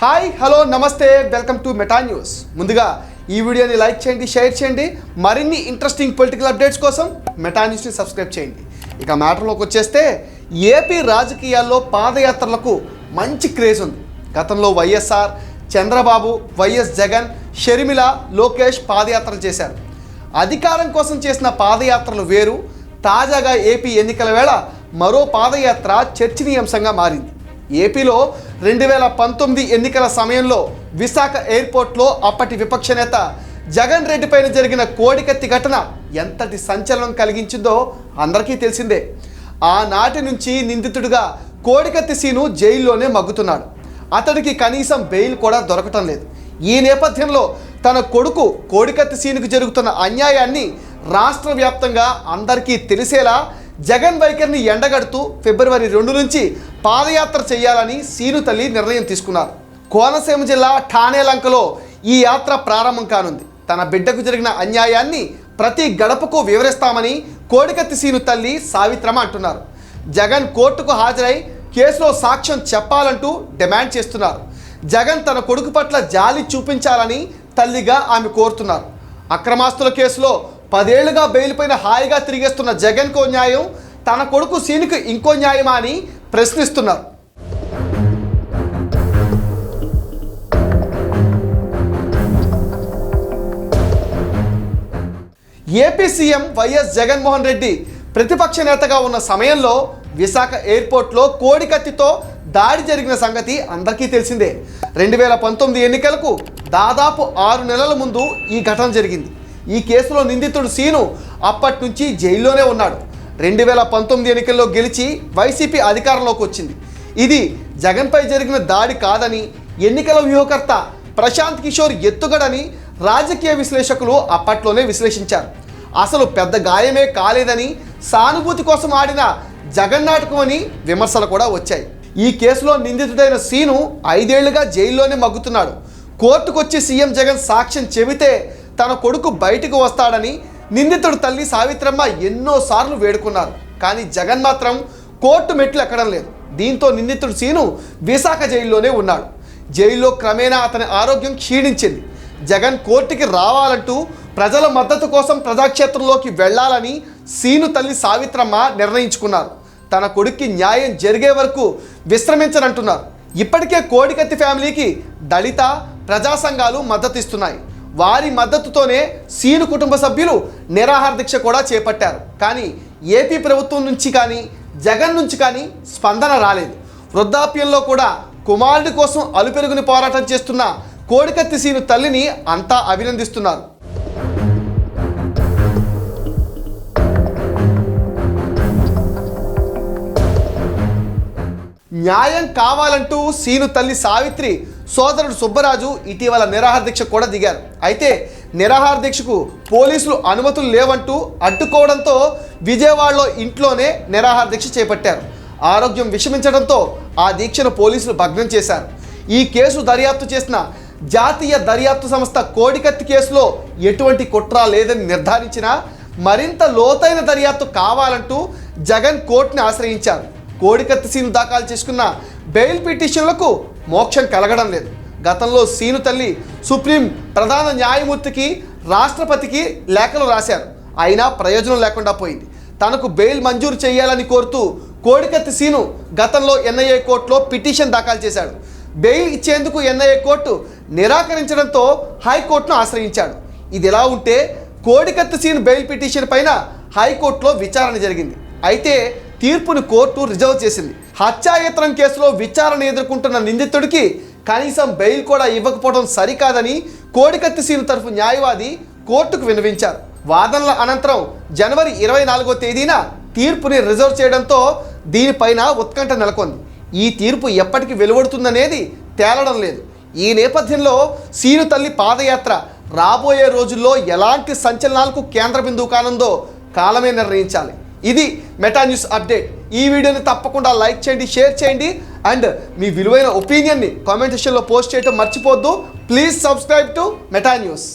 Hi hello namaste welcome to Meta News ముందుగా ఈ వీడియోని లైక్ చేయండి షేర్ చేయండి. మరిన్ని ఇంట్రెస్టింగ్ పొలిటికల్ అప్డేట్స్ కోసం మెటా న్యూస్ని సబ్స్క్రైబ్ చేయండి. ఇక మ్యాటర్లోకి వచ్చేస్తే ఏపీ రాజకీయాల్లో పాదయాత్రలకు మంచి క్రేజ్ ఉంది. గతంలో వైఎస్ఆర్ చంద్రబాబు వైఎస్ జగన్ షర్మిల లోకేష్ పాదయాత్రలు చేశారు. అధికారం కోసం చేసిన పాదయాత్రలు వేరు. తాజాగా ఏపీ ఎన్నికల వేళ మరో పాదయాత్ర చర్చనీయాంశంగా మారింది. ఏపీలో రెండు వేల పంతొమ్మిది ఎన్నికల సమయంలో విశాఖ ఎయిర్పోర్ట్లో అప్పటి విపక్ష నేత జగన్ రెడ్డి పైన జరిగిన కోడికత్తి ఘటన ఎంతటి సంచలనం కలిగించిందో అందరికీ తెలిసిందే. ఆనాటి నుంచి నిందితుడిగా కోడికత్తి సీను జైల్లోనే మగ్గుతున్నాడు. అతడికి కనీసం బెయిల్ కూడా దొరకటం లేదు. ఈ నేపథ్యంలో తన కొడుకు కోడికత్తి సీనుకు జరుగుతున్న అన్యాయాన్ని రాష్ట్ర వ్యాప్తంగా అందరికీ తెలిసేలా జగన్ వైఖరిని ఎండగడుతూ ఫిబ్రవరి రెండు నుంచి పాదయాత్ర చేయాలని సీను తల్లి నిర్ణయం తీసుకున్నారు. కోనసీమ జిల్లా ఠాణేలంకలో ఈ యాత్ర ప్రారంభం కానుంది. తన బిడ్డకు జరిగిన అన్యాయాన్ని ప్రతి గడపకు వివరిస్తామని కోడికత్తి సీను తల్లి సావిత్రమ అంటున్నారు. జగన్ కోర్టుకు హాజరై కేసులో సాక్ష్యం చెప్పాలంటూ డిమాండ్ చేస్తున్నారు. జగన్ తన కొడుకు పట్ల జాలి చూపించాలని తల్లిగా ఆమె కోరుతున్నారు. అక్రమాస్తుల కేసులో పదేళ్ళుగా బెయిల్పైన హాయిగా తిరిగేస్తున్న జగన్కో న్యాయం తన కొడుకు సీనుకు ఇంకో న్యాయమా అని ప్రశ్నిస్తున్నారు AP CM YS Jaganmohan Reddy ప్రతిపక్ష నేతగా ఉన్న సమయంలో విశాఖ ఎయిర్పోర్ట్లో కోడికత్తితో దాడి జరిగిన సంగతి అందరికీ తెలిసిందే. రెండు వేల పంతొమ్మిది ఎన్నికలకు దాదాపు ఆరు నెలల ముందు ఈ ఘటన జరిగింది. ఈ కేసులో నిందితుడు సీను అప్పటి నుంచి జైల్లోనే ఉన్నాడు. రెండు వేల పంతొమ్మిది ఎన్నికల్లో గెలిచి వైసీపీ అధికారంలోకి వచ్చింది. ఇది జగన్పై జరిగిన దాడి కాదని ఎన్నికల వ్యూహకర్త ప్రశాంత్ కిషోర్ ఎత్తుగడని రాజకీయ విశ్లేషకులు అప్పట్లోనే విశ్లేషించారు. అసలు పెద్ద గాయమే కాలేదని సానుభూతి కోసం ఆడిన జగన్నాటకం అని విమర్శలు కూడా వచ్చాయి. ఈ కేసులో నిందితుడైన సీను ఐదేళ్ళుగా జైల్లోనే మగ్గుతున్నాడు. కోర్టుకొచ్చి సీఎం జగన్ సాక్ష్యం చెబితే తన కొడుకు బయటకు వస్తాడని నిందితుడు తల్లి సావిత్రమ్మ ఎన్నోసార్లు వేడుకున్నారు. కానీ జగన్ మాత్రం కోర్టు మెట్లు ఎక్కడం లేదు. దీంతో నిందితుడు సీను విశాఖ జైల్లోనే ఉన్నాడు. జైల్లో క్రమేణా అతని ఆరోగ్యం క్షీణించింది. జగన్ కోర్టుకి రావాలంటూ ప్రజల మద్దతు కోసం ప్రజాక్షేత్రంలోకి వెళ్ళాలని సీను తల్లి సావిత్రమ్మ నిర్ణయించుకున్నారు. తన కొడుక్కి న్యాయం జరిగే వరకు విశ్రమించనంటున్నారు. ఇప్పటికే కోడికత్తి ఫ్యామిలీకి దళిత ప్రజా సంఘాలు మద్దతు ఇస్తున్నాయి వారి మద్దతుతోనే సీను కుటుంబ సభ్యులు నిరాహార దీక్ష కూడా చేపట్టారు. కానీ ఏపీ ప్రభుత్వం నుంచి కానీ జగన్ నుంచి కానీ స్పందన రాలేదు. వృద్ధాప్యంలో కూడా కుమారుడి కోసం అలుపెరుగుని పోరాటం చేస్తున్న కోడికత్తి సీను తల్లిని అంతా అభినందిస్తున్నారు. న్యాయం కావాలంటూ సీను తల్లి సావిత్రి సోదరుడు సుబ్బరాజు ఇటీవల నిరాహార దీక్ష కూడా దిగారు. అయితే నిరాహార దీక్షకు పోలీసులు అనుమతులు లేవంటూ అడ్డుకోవడంతో విజయవాడలో ఇంట్లోనే నిరాహార దీక్ష చేపట్టారు. ఆరోగ్యం విషమించడంతో ఆ దీక్షను పోలీసులు భగ్నం చేశారు. ఈ కేసు దర్యాప్తు చేసిన జాతీయ దర్యాప్తు సంస్థ కోడికత్తి కేసులో ఎటువంటి కుట్ర లేదని నిర్ధారించినా మరింత లోతైన దర్యాప్తు కావాలంటూ జగన్ కోర్టుని ఆశ్రయించారు. కోడికత్తి సీను దాఖలు చేసుకున్న బెయిల్ పిటిషన్లకు మోక్షం కలగడం లేదు. గతంలో సీను తల్లి సుప్రీం ప్రధాన న్యాయమూర్తికి రాష్ట్రపతికి లేఖలు రాశారు. అయినా ప్రయోజనం లేకుండా పోయింది. తనకు బెయిల్ మంజూరు చేయాలని కోరుతూ కోడికత్తి సీను గతంలో ఎన్ఐఏ కోర్టులో పిటిషన్ దాఖలు చేశాడు. బెయిల్ ఇచ్చేందుకు ఎన్ఐఏ కోర్టు నిరాకరించడంతో హైకోర్టును ఆశ్రయించాడు. ఇది ఎలా ఉంటే కోడికత్తి సీను బెయిల్ పిటిషన్ పైన హైకోర్టులో విచారణ జరిగింది. అయితే తీర్పును కోర్టు రిజర్వ్ చేసింది. హత్యాయత్నం కేసులో విచారణ ఎదుర్కొంటున్న నిందితుడికి కనీసం బెయిల్ కూడా ఇవ్వకపోవడం సరికాదని కోడికత్తి సీను తరఫు న్యాయవాది కోర్టుకు విన్నవించారు. వాదనల అనంతరం జనవరి ఇరవై నాలుగో తేదీన తీర్పుని రిజర్వ్ చేయడంతో దీనిపైన ఉత్కంఠ నెలకొంది. ఈ తీర్పు ఎప్పటికి వెలువడుతుందనేది తేలడం లేదు. ఈ నేపథ్యంలో సీను తల్లి పాదయాత్ర రాబోయే రోజుల్లో ఎలాంటి సంచలనాలకు కేంద్ర బిందువు కానుందో కాలమే నిర్ణయించాలి. ఇది మెటా న్యూస్ అప్డేట్. ఈ వీడియోని తప్పకుండా లైక్ చేయండి షేర్ చేయండి అండ్ మీ విలువైన ఒపీనియన్ని కామెంట్ సెక్షన్లో పోస్ట్ చేయడం మర్చిపోద్దు please subscribe to Meta News.